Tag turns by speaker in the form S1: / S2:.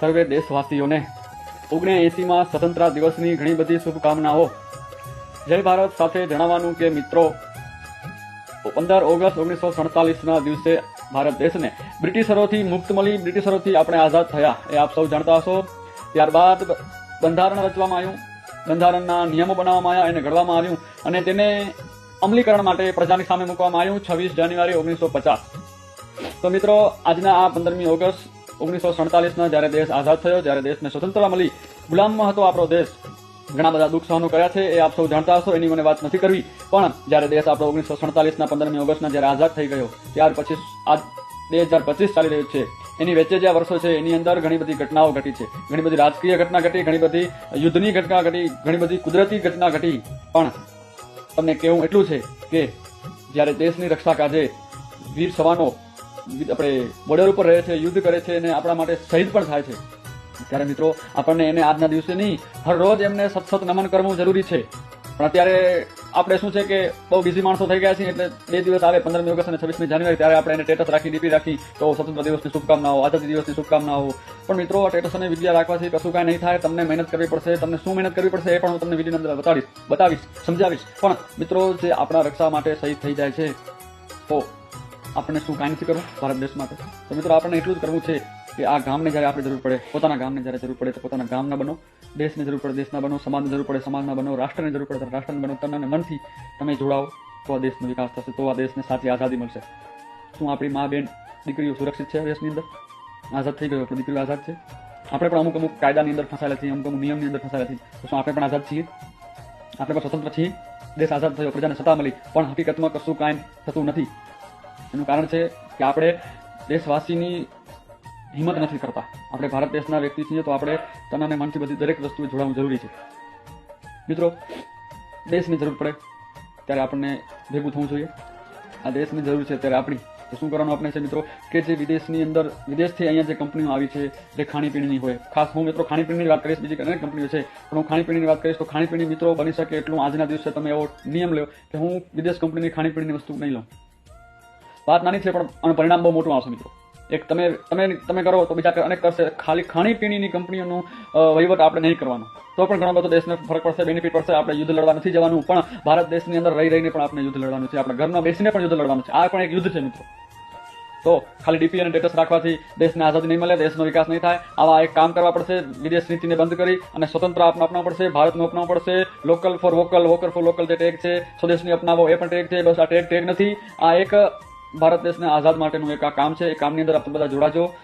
S1: સર્વે દેશવાસીઓને ઓગણીસ એંસીમાં સ્વતંત્રતા દિવસની ઘણી બધી શુભકામનાઓ. જય ભારત સાથે જણાવવાનું કે મિત્રો, પંદર ઓગસ્ટ ઓગણીસો સડતાલીસના દિવસે ભારત દેશને બ્રિટિશરોથી મુક્ત મળી, બ્રિટિશરોથી આપણે આઝાદ થયા. એ આપ સૌ જાણતા હશો. ત્યારબાદ બંધારણ રચવામાં આવ્યું. બંધારણના નિયમો બનાવવામાં આવ્યા એને ઘડવામાં આવ્યું અને તેને અમલીકરણ માટે પ્રજાની સામે મૂકવામાં આવ્યું છવ્વીસ જાન્યુઆરી ઓગણીસો પચાસ. તો મિત્રો, આજના આ પંદરમી ઓગસ્ટ ઓગણીસો સડતાલીસમાં જ્યારે દેશ આઝાદ થયો, ત્યારે દેશને સ્વતંત્રતા મળી. ગુલામમાં હતો આપણો દેશ. ઘણા બધા દુઃખ સહનો કર્યા છે, એ આપ સૌ જાણતા હશો, એની મને વાત નથી કરવી. પણ જ્યારે દેશ આપણો ઓગણીસો સડતાલીસના પંદરમી ઓગસ્ટના જ્યારે આઝાદ થઈ ગયો, ત્યાર પછી આજ બે હજાર પચીસ ચાલી રહ્યું છે. એની વચ્ચે જે વર્ષો છે, એની અંદર ઘણી બધી ઘટનાઓ ઘટી છે. ઘણી બધી રાજકીય ઘટના ઘટી, ઘણી બધી યુદ્ધની ઘટના ઘટી, ઘણી બધી કુદરતી ઘટના ઘટી. પણ તમને કહેવું એટલું છે કે જ્યારે દેશની રક્ષા કાજે વીર સવાનો આપણે બોર્ડર ઉપર રહે છે, યુદ્ધ કરે છે અને આપણા માટે શહીદ પણ થાય છે. ત્યારે મિત્રો, આપણને એને આજના દિવસે નહીં હરરોજ એમને સતત નમન કરવું જરૂરી છે. પણ અત્યારે આપણે શું છે કે બહુ બિઝી માણસો થઈ ગયા છીએ, એટલે બે દિવસ આવે, પંદરમી ઓગસ્ટ અને છવ્વીસમી જાન્યુઆરી, ત્યારે આપણે એને ટેટસ રાખી ડીપી રાખી, તો સ્વતંત્ર દિવસની શુભકામનાઓ, આઝાદી દિવસની શુભકામનાઓ. પણ મિત્રો આ સ્ટેટસ અને વિદ્યા રાખવાથી કશું કાંઈ નહીં થાય, તમને મહેનત કરવી પડશે, તમને શું મહેનત કરવી પડશે એ પણ હું તમને વીડિયો અંદર બતાડીશ, બતાવીશ, સમજાવીશ. પણ મિત્રો, જે આપણા રક્ષા માટે શહીદ થઈ જાય છે, તો આપણને શું કાંઈ નથી કરવું? ભારત દેશ માટે. તો મિત્રો, આપણને એટલું જ કરવું છે કે આ ગામને જ્યારે આપણે જરૂર પડે, પોતાના ગામને જ્યારે જરૂર પડે, તો પોતાના ગામના બનો, દેશને જરૂર પડે, દેશના બનો, સમાજની જરૂર પડે, સમાજના બનો, રાષ્ટ્રની જરૂર પડે રાષ્ટ્રને બનો, તન અને મનથી તમે જોડાઓ, તો આ દેશનો વિકાસ થશે, તો આ દેશને સાચી આઝાદી મળશે. શું આપણી મા બેન દીકરીઓ સુરક્ષિત છે દેશની અંદર? આઝાદ થઈ ગયો, આપણી દીકરીઓ આઝાદ છે? આપણે પણ અમુક અમુક કાયદાની અંદર ફસાયેલા છીએ, અમુક અમુક નિયમની અંદર ફસાયેલા છીએ. તો શું આપણે પણ આઝાદ છીએ? આપણે પણ સ્વતંત્ર છીએ? દેશ આઝાદ થયો, પ્રજાને સત્તા મળી, પણ હકીકતમાં કશું કાંઈ થતું નથી. એનું કારણ છે કે આપણે દેશવાસીની હિંમત નથી કરતા. આપણે ભારત દેશના વ્યક્તિ છીએ તો આપણે તન અને મનથી બધી દરેક વસ્તુએ જોડાવું જરૂરી છે. મિત્રો, દેશની જરૂર પડે ત્યારે આપણને ભેગું થવું જોઈએ. આ દેશની જરૂર છે ત્યારે આપણી. તો શું કરવાનું આપણે છે મિત્રો? કે જે વિદેશની અંદર, વિદેશથી અહીંયા જે કંપનીઓ આવી છે, જે ખાણીપીણીની હોય. ખાસ હું મિત્રો ખાણીપીણીની વાત કરીશ, બીજી અનેક કંપનીઓ છે. પણ હું ખાણીપીણીની વાત કરીશ તો ખાણીપીણી મિત્રો બની શકે એટલું આજના દિવસે તમે એવો નિયમ લો કે હું વિદેશ કંપનીની ખાણીપીણીની વસ્તુ નહીં લઉં. વાત નાની છે, પણ પરિણામ બહુ મોટું આવશે મિત્રો. એક તમે તમે તમે કરો તો બીજા અનેક કરશે. ખાલી ખાણીપીણીની કંપનીઓનું વહીવટ આપણે નહીં કરવાનો. તો પણ ઘણો બધો દેશને ફરક પડશે બેનિફિટ પડશે. આપણે યુદ્ધ લડવા નથી જવાનું, પણ ભારત દેશની અંદર રહી રહીને પણ આપણે યુદ્ધ લડવાનું છે. આપણે ઘરમાં બેસીને પણ યુદ્ધ લડવાનું છે. આ પણ એક યુદ્ધ છે મિત્રો. તો ખાલી ડીપી અને સ્ટેટસ રાખવાથી દેશને આઝાદી નહીં મળે, દેશનો વિકાસ નહીં થાય. આવા એક કામ કરવા પડશે, વિદેશ નીતિને બંધ કરી અને સ્વતંત્ર આપનો અપનાવવું પડશે, ભારતનું અપનાવવું પડશે. Local for vocal vocal for local જે ટેગ છે, સ્વદેશની અપનાવો એ પણ ટેગ છે. બસ આ ટેગ ટેગ નથી. આ એક ભારત દેશને આઝાદ માટેનું એક આ કામ છે. એ કામની અંદર આપણે બધા જોડાજો.